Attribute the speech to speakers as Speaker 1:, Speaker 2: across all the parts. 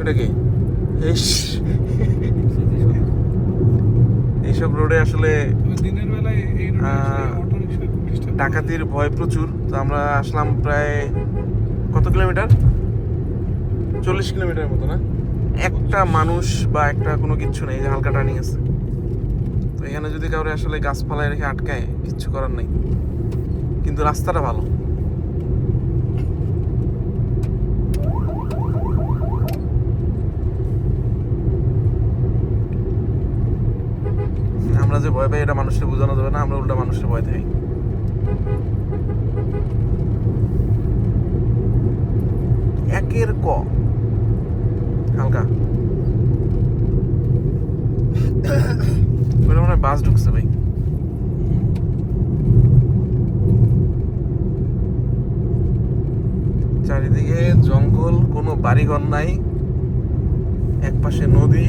Speaker 1: এটা কি? ইস, এইসব রোডে আসলে
Speaker 2: দিনের বেলায়
Speaker 1: ডাকাতির ভয় প্রচুর। তো আমরা আসলাম প্রায় কত কিলোমিটার? চল্লিশ কিলোমিটার মতো না? একটা মানুষ বা একটা কোনো কিচ্ছু নেই যে হালকা টার্নিং আছে। তো এখানে যদি কাউরে আসলে গাছপালায় রেখে আটকায় কিচ্ছু করার নেই। কিন্তু রাস্তাটা ভালো। আমরা যে ভয় পাই, এটা মানুষকে বোঝানো যাবে না, আমরা উল্টা মানুষের ভয় থাকি একের ক। হালকা। ওটা মনে হয় বাস ঢুকছে ভাই। চারিদিকে জঙ্গল, কোনো বাড়িঘর নাই এক পাশে নদী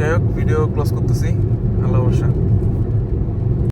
Speaker 1: যাই হোক
Speaker 2: ভিডিও
Speaker 1: ক্লোজ করতেছি। আল্লাহ ভরসা।